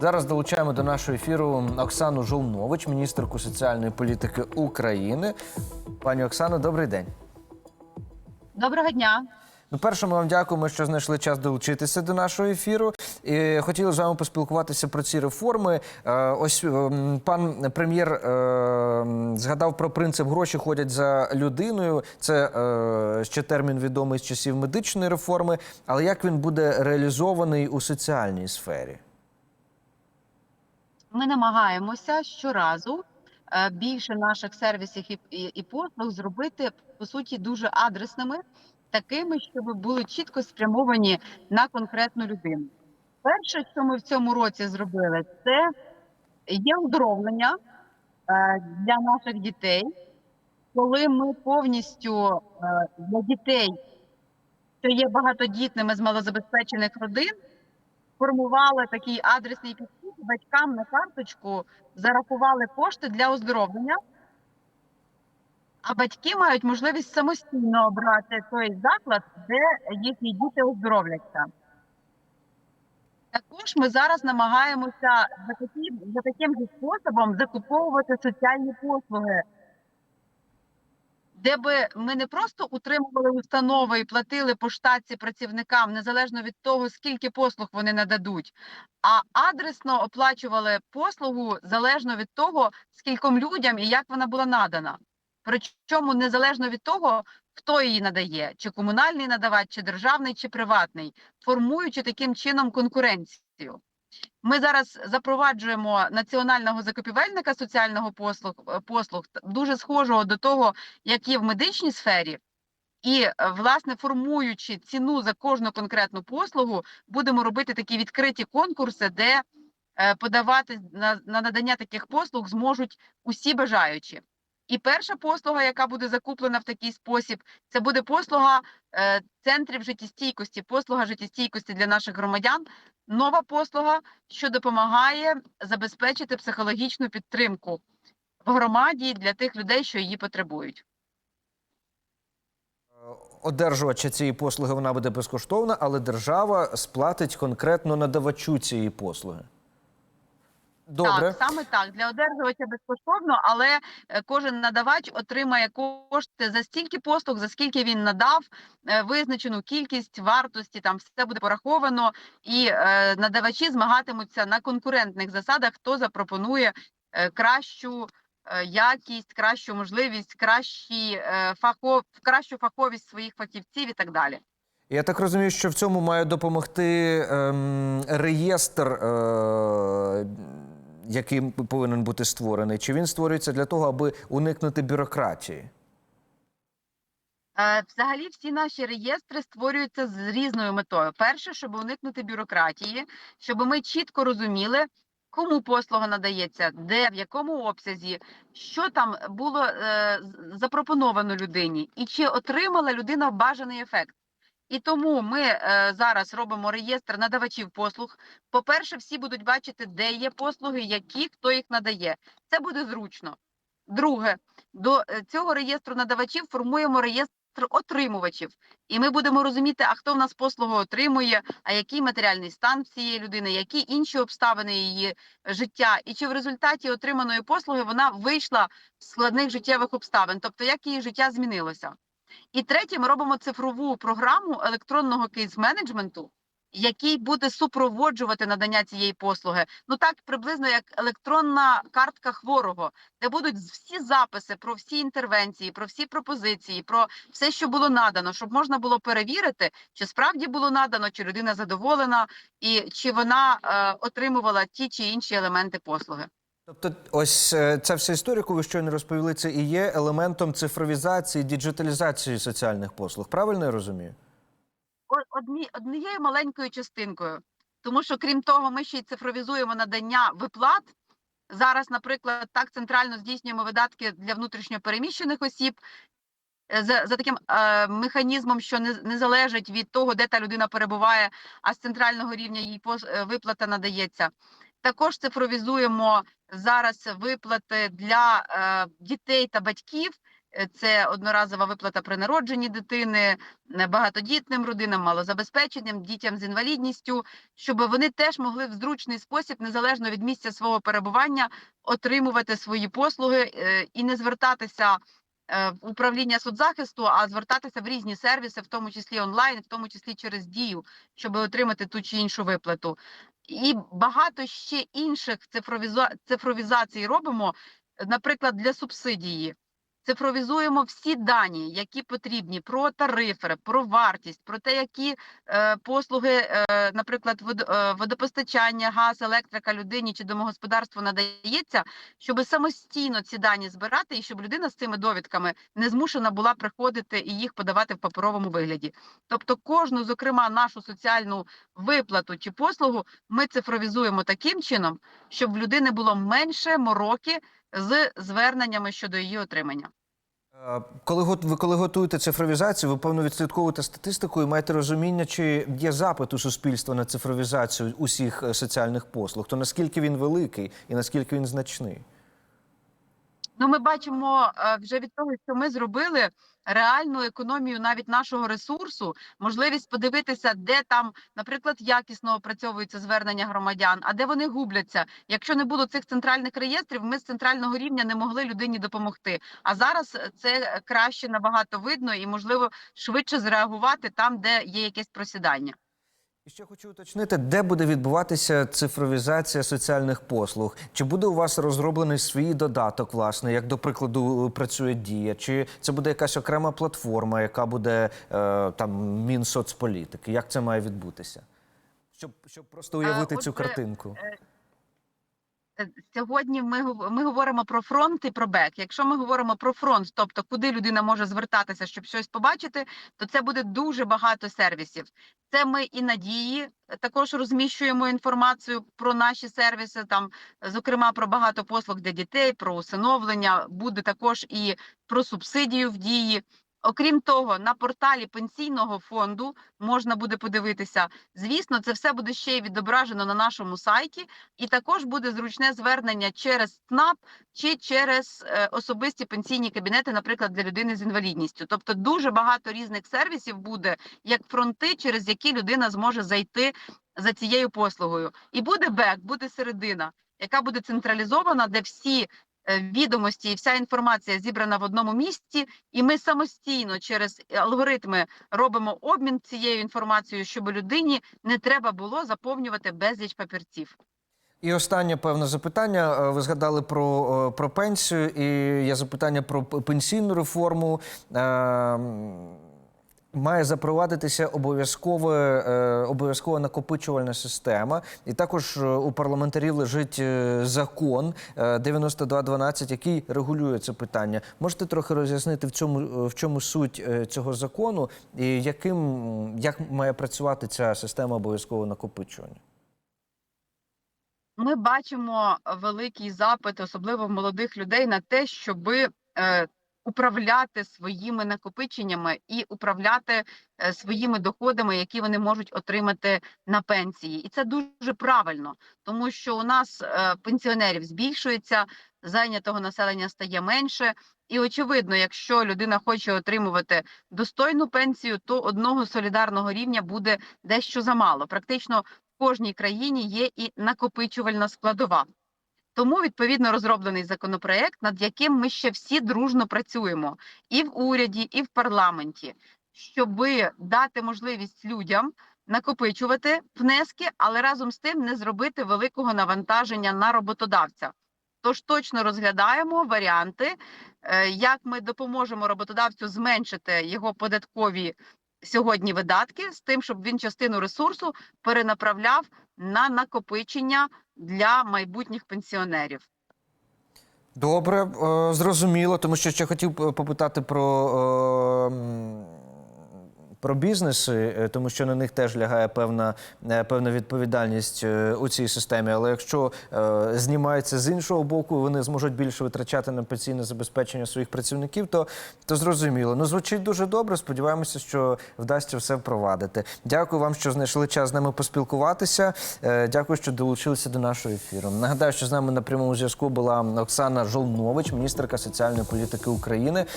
Зараз долучаємо до нашого ефіру Оксану Жолнович, міністерку соціальної політики України. Пані Оксано, добрий день. Доброго дня. Ну, перше, ми вам дякуємо, що знайшли час долучитися до нашого ефіру. І хотіли з вами поспілкуватися про ці реформи. Е, Ось ем, пан прем'єр е, згадав про принцип гроші ходять за людиною. Це е, ще термін відомий з часів медичної реформи. Але як він буде реалізований у соціальній сфері? Ми намагаємося щоразу е, більше наших сервісів і, послуг зробити по суті дуже адресними, такими, щоб були чітко спрямовані на конкретну людину. Перше, що ми в цьому році зробили, це є оздоровлення е, для наших дітей, коли ми повністю е, для дітей, що є багатодітними з малозабезпечених родин, формували такий адресний підхід батькам на карточку, зарахували кошти для оздоровлення, а батьки мають можливість самостійно обрати той заклад, де їхні діти оздоровляться. Також ми зараз намагаємося за, таким, за таким способом закуповувати соціальні послуги, де би ми не просто утримували установи і платили по штатці працівникам незалежно від того, скільки послуг вони нададуть, а адресно оплачували послугу залежно від того, скільком людям і як вона була надана. Причому незалежно від того, хто її надає, чи комунальний надавач, чи державний, чи приватний, формуючи таким чином конкуренцію. Ми зараз запроваджуємо національного закупівельника соціального послуг е, послуг дуже схожого до того, як є в медичній сфері. І е, власне формуючи ціну за кожну конкретну послугу, будемо робити такі відкриті конкурси, де е, подавати на, на надання таких послуг зможуть усі бажаючі. І перша послуга, яка буде закуплена в такий спосіб, це буде послуга центрів життєстійкості, послуга життєстійкості для наших громадян. Нова послуга, що допомагає забезпечити психологічну підтримку в громаді для тих людей, що її потребують. Одержувача цієї послуги вона буде безкоштовна, але держава сплатить конкретно надавачу цієї послуги. Добре. Так, саме так для одержувача безкоштовно, але е, кожен надавач отримає кошти за стільки послуг, за скільки він надав, е, визначену кількість вартості. Там все буде пораховано, і е, надавачі змагатимуться на конкурентних засадах, хто запропонує е, кращу. е, Якість, кращу можливість, кращі е, фахов, кращу фаховість своїх фахівців і так далі. Я так розумію, що в цьому має допомогти ем, реєстр, е, який повинен бути створений. Чи він створюється для того, аби уникнути бюрократії? Е, Взагалі, всі наші реєстри створюються з різною метою. Перше, щоб уникнути бюрократії, щоб ми чітко розуміли, кому послуга надається, де, в якому обсязі, що там було е, запропоновано людині, і чи отримала людина бажаний ефект. І тому ми е, зараз робимо реєстр надавачів послуг. По-перше, всі будуть бачити, де є послуги, які хто їх надає. Це буде зручно. Друге, до е, цього реєстру надавачів формуємо реєстр отримувачів, і ми будемо розуміти, а хто в нас послугу отримує, а який матеріальний стан цієї людини, які інші обставини її життя, і чи в результаті отриманої послуги вона вийшла з складних життєвих обставин, тобто як її життя змінилося. І третє, ми робимо цифрову програму електронного кейс-менеджменту, який буде супроводжувати надання цієї послуги. Ну так приблизно як електронна картка хворого, де будуть всі записи про всі інтервенції, про всі пропозиції, про все, що було надано, щоб можна було перевірити, чи справді було надано, чи людина задоволена, і чи вона е, отримувала ті чи інші елементи послуги. Тобто, ось е, ця вся історія, яку ви щойно розповіли, це і є елементом цифровізації, діджиталізації соціальних послуг. Правильно я розумію? Одні, однією маленькою частинкою. Тому що, крім того, ми ще й цифровізуємо надання виплат. Зараз, наприклад, так центрально здійснюємо видатки для внутрішньо переміщених осіб е, за, за таким е, механізмом, що не, не залежить від того, де та людина перебуває, а з центрального рівня їй е, виплата надається. Також цифровізуємо зараз виплати для е, дітей та батьків, Е, Це одноразова виплата при народженні дитини, е, багатодітним родинам, малозабезпеченим, дітям з інвалідністю, щоб вони теж могли в зручний спосіб, незалежно від місця свого перебування, отримувати свої послуги і не звертатися в управління соцзахисту, а звертатися в різні сервіси, в тому числі онлайн, в тому числі через дію, щоб отримати ту чи іншу виплату. І багато ще інших цифровіза... цифровізацій робимо, наприклад, для субсидії. Цифровізуємо всі дані, які потрібні про тарифи, про вартість, про те, які е, послуги, е, наприклад, вод, е, водопостачання, газ, електрика людині чи домогосподарству надається, щоб самостійно ці дані збирати, і щоб людина з цими довідками не змушена була приходити і їх подавати в паперовому вигляді. Тобто, кожну, зокрема, нашу соціальну виплату чи послугу ми цифровізуємо таким чином, щоб в людини було менше мороки з зверненнями щодо її отримання. Е, Коли ви коли готуєте цифровізацію, ви певно відслідковуєте статистику і маєте розуміння, чи є запит у суспільства на цифровізацію усіх е, соціальних послуг, то наскільки він великий і наскільки він значний? Ну, ми бачимо е, вже від того, що ми зробили реальну економію навіть нашого ресурсу, можливість подивитися, де там, наприклад, якісно опрацьовуються звернення громадян, а де вони губляться. Якщо не було цих центральних реєстрів, ми з центрального рівня не могли людині допомогти. А зараз е, це краще набагато видно і можливо швидше зреагувати там, де є якесь просідання. І ще хочу уточнити, де буде відбуватися цифровізація соціальних послуг? Чи буде у вас розроблений свій додаток, власне, як до прикладу працює дія? Чи це буде якась окрема платформа, яка буде е, там Мінсоцполітики? Як це має відбутися? Щоб, щоб просто уявити цю отже, картинку. Е, Сьогодні ми ми говоримо про фронт і про бек. Якщо ми говоримо про фронт, тобто куди людина може звертатися, щоб щось побачити, то це буде дуже багато сервісів. Це ми і надії також розміщуємо інформацію про наші сервіси, там, зокрема, про багато послуг для дітей, про усиновлення, буде також і про субсидію в дії. Окрім того, на порталі пенсійного фонду можна буде подивитися. Звісно, це все буде ще й відображено на нашому сайті, і також буде зручне звернення через ЦНАП чи через е, особисті пенсійні кабінети, наприклад, для людини з інвалідністю. Тобто дуже багато різних сервісів буде, як фронти, через які людина зможе зайти за цією послугою. І буде бек, буде середина, яка буде централізована, де всі відомості і вся інформація зібрана в одному місці, і ми самостійно через алгоритми робимо обмін цією інформацією, щоб людині не треба було заповнювати безліч папірців. І останнє певне запитання. Е, Ви згадали про, е, про пенсію, і є запитання про пенсійну реформу. Має запровадитися обов'язкове е, обов'язкова накопичувальна система, і також е, у парламентарів лежить е, закон е, 9212, який регулює це питання. Можете трохи роз'яснити в цьому в чому суть цього закону і яким як має працювати ця система обов'язкового накопичування? Ми бачимо великий запит, особливо молодих людей, на те, щоб е, управляти своїми накопиченнями і управляти е, своїми доходами, які вони можуть отримати на пенсії. І це дуже правильно, тому що у нас е, пенсіонерів збільшується, зайнятого населення стає менше. І очевидно, якщо людина хоче отримувати достойну пенсію, то одного солідарного рівня буде дещо замало. Практично в кожній країні є і накопичувальна складова. Тому відповідно розроблений законопроект, над яким ми ще всі дружно працюємо і в уряді, і в парламенті, щоб дати можливість людям накопичувати внески, але разом з тим не зробити великого навантаження на роботодавця. Тож точно розглядаємо варіанти, е, як ми допоможемо роботодавцю зменшити його податкові сьогодні видатки з тим, щоб він частину ресурсу перенаправляв на накопичення для майбутніх пенсіонерів. Добре, е, зрозуміло, тому що ще хотів попитати про, е, про бізнеси, е, тому що на них теж лягає певна, е, певна відповідальність е, у цій системі. Але якщо знімається з іншого боку, вони зможуть більше витрачати на пенсійне забезпечення своїх працівників, то, то зрозуміло. Ну, звучить дуже добре. Сподіваємося, що вдасться все впровадити. Дякую вам, що знайшли час з нами поспілкуватися. Дякую, що долучилися до нашого ефіру. Нагадаю, що з нами на прямому зв'язку була Оксана Жолнович, міністерка соціальної політики України.